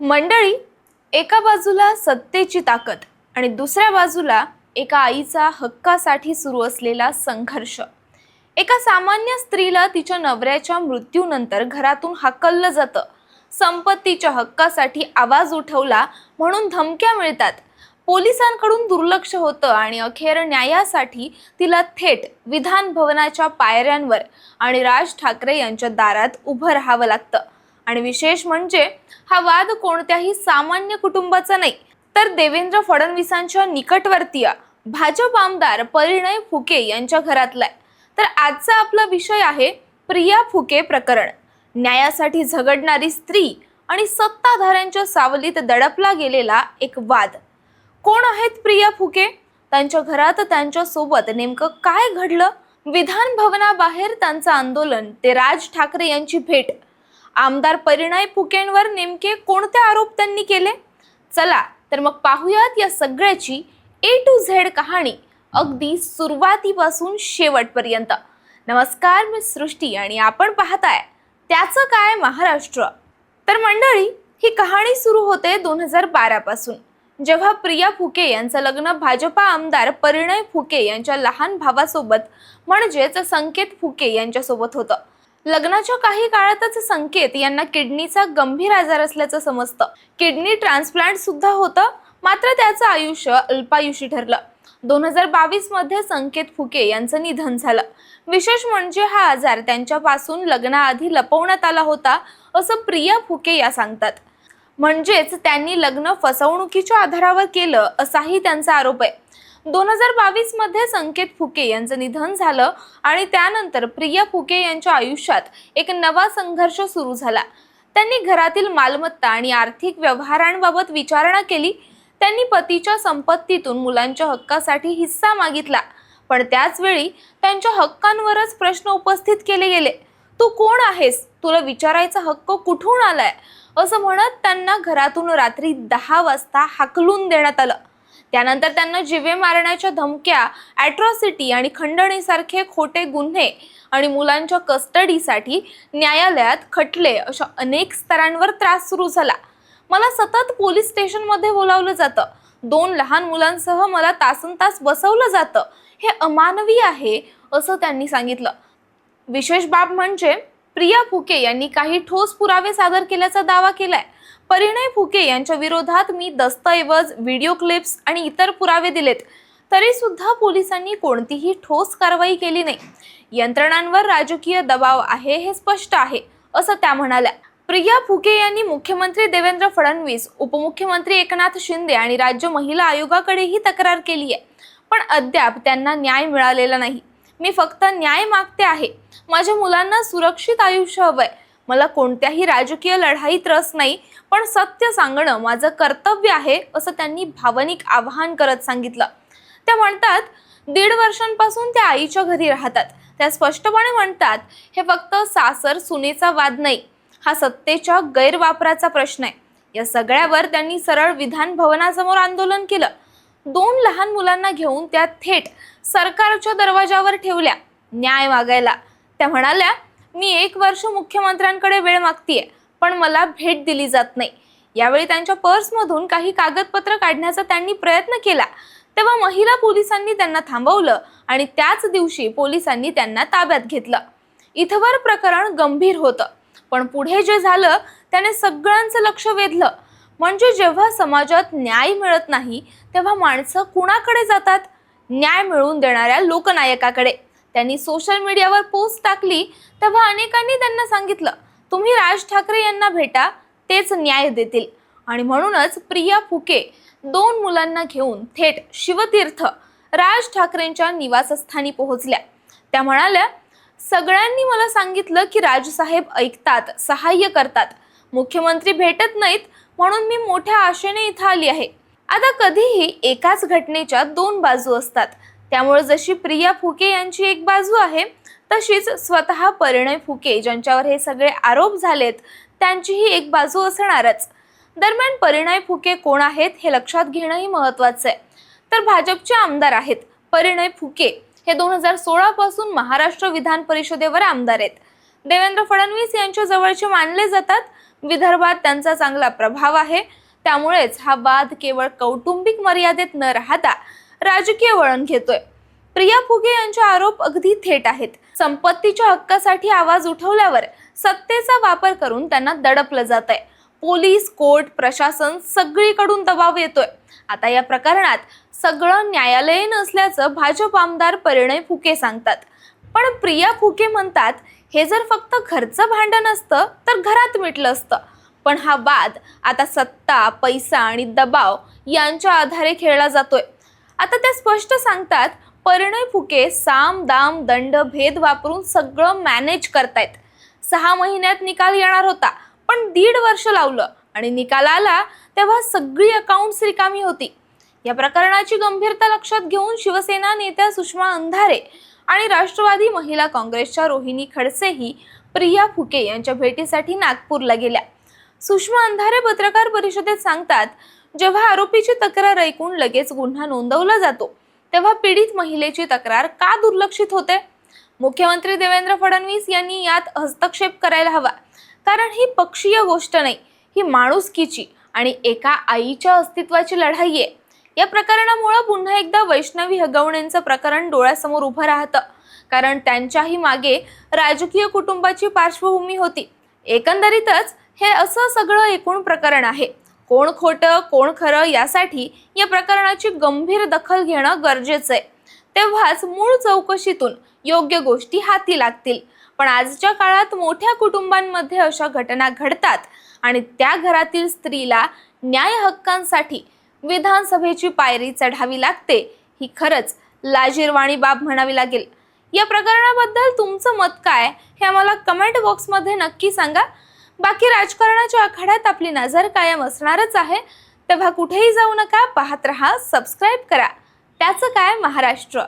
मंडळी एका बाजूला सत्तेची ताकद आणि दुसऱ्या बाजूला एका आईचा हक्कासाठी सुरू असलेला संघर्ष. एका सामान्य स्त्रीला तिच्या नवऱ्याच्या मृत्यूनंतर घरातून हाकललं जातं. संपत्तीच्या हक्कासाठी आवाज उठवला म्हणून धमक्या मिळतात. पोलिसांकडून दुर्लक्ष होतं आणि अखेर न्यायासाठी तिला थेट विधान भवनाच्या पायऱ्यांवर आणि राज ठाकरे यांच्या दारात उभं राहावं लागतं. आणि विशेष म्हणजे हा वाद कोणत्याही सामान्य कुटुंबाचा नाही. तर देवेंद्र फडणवीसांच्या निकटवर्तीय भाजप आमदार परिणय फुके यांच्या घरातला आहे तर आजचा आपला विषय आहे प्रिया फुके प्रकरण. न्यायासाठी झगडणारी स्त्री आणि सत्ताधाऱ्यांच्या सावलीत दडपला गेलेला एक वाद. कोण आहेत प्रिया फुके? त्यांच्या घरात त्यांच्यासोबत नेमकं काय घडलं? विधान भवनाबाहेर त्यांचं आंदोलन ते राज ठाकरे यांची भेट. आमदार परिणय फुकेंवर नेमके कोणते आरोप त्यांनी केले? चला तर मग पाहूयात या सगळ्याची ए टू झेड कहाणी अगदी सुरुवातीपासून शेवटपर्यंत. नमस्कार मी सृष्टी आणि आपण पाहताय त्याचं काय महाराष्ट्र. तर मंडळी ही कहाणी सुरू होते दोन हजार बारापासून. जेव्हा प्रिया फुके यांचं लग्न भाजपा आमदार परिणय फुके यांच्या लहान भावासोबत म्हणजेच संकेत फुके यांच्यासोबत होतं. लग्नाच्या काही काळातच संकेत यांना किडनीचा गंभीर आजार असल्याचं समजतं. किडनी ट्रान्सप्लांट सुद्धा होतं मात्र त्याचं आयुष्य अल्पायुषी ठरलं. दोन हजार बावीसमध्ये संकेत फुके यांचं निधन झालं. विशेष म्हणजे हा आजार त्यांच्यापासून लग्नाआधी लपवण्यात आला होता असं प्रिया फुके या सांगतात. म्हणजेच त्यांनी लग्न फसवणुकीच्या आधारावर केलं असाही त्यांचा आरोप आहे. दोन हजार बावीसमध्ये संकेत फुके यांचं निधन झालं आणि त्यानंतर प्रिया फुके यांच्या आयुष्यात एक नवा संघर्ष सुरू झाला. त्यांनी घरातील मालमत्ता आणि आर्थिक व्यवहारांबाबत विचारणा केली. त्यांनी पतीच्या संपत्तीतून मुलांच्या हक्कासाठी हिस्सा मागितला. पण त्याचवेळी त्यांच्या हक्कांवरच प्रश्न उपस्थित केले गेले. तू कोण आहेस? तुला विचारायचा हक्क कुठून आलाय? असं म्हणत त्यांना घरातून रात्री दहा वाजता हाकलून देण्यात आलं. त्यानंतर त्यांना जिवे मारण्याच्या धमक्या ॲट्रॉसिटी आणि खंडणीसारखे खोटे गुन्हे आणि मुलांच्या कस्टडीसाठी न्यायालयात खटले अशा अनेक स्तरांवर त्रास सुरू झाला. मला सतत पोलीस स्टेशनमध्ये बोलावलं जातं. दोन लहान मुलांसह मला तासन तास बसवलं जातं. हे अमानवी आहे असं त्यांनी सांगितलं. विशेष बाब म्हणजे प्रिया फुके यांनी काही ठोस पुरावे सादर केल्याचा दावा केलाय. परिणय फुके यांच्या विरोधात मी दस्तऐवज व्हिडिओ क्लिप्स आणि इतर पुरावे दिलेत. तरी सुद्धा पोलिसांनी कोणतीही ठोस कारवाई केली नाही. यंत्रणांवर राजकीय दबाव आहे हे स्पष्ट आहे असं त्या म्हणाल्या. प्रिया फुके यांनी मुख्यमंत्री देवेंद्र फडणवीस उपमुख्यमंत्री एकनाथ शिंदे आणि राज्य महिला आयोगाकडेही तक्रार केली आहे पण अद्याप त्यांना न्याय मिळालेला नाही. मी फक्त न्याय मागते आहे. माझ्या मुलांना सुरक्षित आयुष्य हवंय. मला कोणत्याही राजकीय लढाईत रस नाही पण सत्य सांगणं माझं कर्तव्य आहे असं त्यांनी भावनिक आवाहन करत सांगितलं. त्या म्हणतात दीड वर्षांपासून त्या आईच्या घरी राहतात. त्या स्पष्टपणे म्हणतात हे फक्त सासर सुनेचा वाद नाही. हा सत्तेच्या गैरवापराचा प्रश्न आहे. या सगळ्यावर त्यांनी सरळ विधान भवनासमोर आंदोलन केलं. दोन लहान मुलांना घेऊन त्या थेट सरकारच्या दरवाजावर ठेवल्या न्याय मागायला. त्या म्हणाल्या मी एक वर्ष मुख्यमंत्र्यांकडे वेळ मागतीये पण मला भेट दिली जात नाही. यावेळी त्यांच्या पर्समधून काही कागदपत्र काढण्याचा त्यांनी प्रयत्न केला. तेव्हा महिला पोलिसांनी त्यांना थांबवलं आणि त्याच दिवशी पोलिसांनी त्यांना ताब्यात घेतलं. इथवर प्रकरण गंभीर होतं. पण पुढे जे झालं त्याने सगळ्यांचं लक्ष वेधलं. म्हणजे जेव्हा समाजात न्याय मिळत नाही तेव्हा माणसं कुणाकडे जातात? न्याय मिळवून देणाऱ्या लोकनायकाकडे. त्यांनी सोशल मीडियावर पोस्ट टाकली तेव्हा अनेकांनी त्यांना सांगितलं तुम्ही राज ठाकरे यांना भेटा तेच न्याय देतील. आणि म्हणूनच प्रिया फुके दोन मुलांना घेऊन थेट शिवतीर्थ राज ठाकरेंच्या निवासस्थानी पोहोचल्या. त्या म्हणाल्या सगळ्यांनी मला सांगितलं की राजसाहेब ऐकतात सहाय्य करतात. मुख्यमंत्री भेटत नाहीत म्हणून मी मोठ्या आशेने इथं आली आहे. आता कधीही एकाच घटनेच्या दोन बाजू असतात. त्यामुळे जशी प्रिया फुके यांची एक बाजू आहे तशीच स्वतः परिणय फुके ज्यांच्यावर हे सगळे आरोप झालेत त्यांचीही एक बाजू असणारच. दरम्यान परिणय फुके कोण आहेत हे लक्षात घेणंही महत्वाचं आहे. तर भाजपचे आमदार आहेत परिणय फुके हे दोन हजार सोळा पासून महाराष्ट्र विधान परिषदेवर आमदार आहेत. देवेंद्र फडणवीस यांच्या जवळचे मानले जातात विदर्भात त्यांचा चांगला प्रभाव आहे. त्यामुळेच हा वाद केवळ कौटुंबिक मर्यादेत न राहता राजकीय वळण घेतोय. प्रिया फुगे यांचे आरोप अगदी थेट आहेत. संपत्तीच्या हक्कासाठी आवाज उठवल्यावर सत्तेचा वापर करून त्यांना दडपलं जात आहे पोलीस कोर्ट प्रशासन सगळीकडून दबाव येतोय. आता या प्रकरणात सगळं न्यायालयीन असल्याचं भाजप आमदार परिणय फुके सांगतात. पण प्रिया फुके म्हणतात हे जर फक्त घरचं भांडण असतं तर घरात मिटलं असतं. पण हा वाद आता सत्ता पैसा आणि दबाव यांच्या आधारे खेळला जातोय. आता त्या स्पष्ट सांगतात परिणय फुके साम दाम दंड भेद वापरून सगळं मॅनेज करतायत. सहा महिन्यात निकाल येणार होता पण दीड वर्ष लावलं आणि निकाल आला तेव्हा सगळी अकाउंट्स रिकामी होती. या प्रकरणाची गंभीरता लक्षात घेऊन शिवसेना नेत्या सुषमा अंधारे आणि राष्ट्रवादी महिला काँग्रेसच्या रोहिणी खडसेही प्रिया फुके यांच्या भेटीसाठी नागपूरला गेल्या. सुषमा अंधारे पत्रकार परिषदेत सांगतात जेव्हा आरोपीची तक्रार ऐकून लगेच गुन्हा नोंदवला जातो तेव्हा पीडित महिलेची तक्रार का दुर्लक्षित होते? मुख्यमंत्री देवेंद्र फडणवीस यांनी यात हस्तक्षेप करायला हवा. कारण ही पक्षीय गोष्ट नाही ही माणुसकीची आणि एका आईच्या अस्तित्वाची लढाई आहे. या प्रकरणामुळं पुन्हा एकदा वैष्णवी हगवण्यांचं प्रकरण डोळ्यासमोर उभं राहतं. कारण त्यांच्याही मागे राजकीय कुटुंबाची पार्श्वभूमी होती. एकंदरीतच हे असं सगळं एकूण प्रकरण आहे. कोण खोटं कोण खरं यासाठी या प्रकरणाची गंभीर दखल घेणं गरजेचं आहे. तेव्हाच मूळ चौकशीतून योग्य गोष्टी हाती लागतील. पण आजच्या काळात मोठ्या कुटुंबांमध्ये अशा घटना घडतात आणि त्या घरातील स्त्रीला न्याय हक्कांसाठी विधानसभेची पायरी चढावी लागते. ही खरंच लाजीरवाणी बाब म्हणावी लागेल. या प्रकरणाबद्दल तुमचं मत काय? हे आम्हाला कमेंट बॉक्समध्ये नक्की सांगा. बाकी राजकारणाच्या आखाड्यात आपली नजर कायम असणारच आहे. तेव्हा कुठेही जाऊ नका पाहत रहा सबस्क्राईब करा. त्याचं काय? महाराष्ट्र.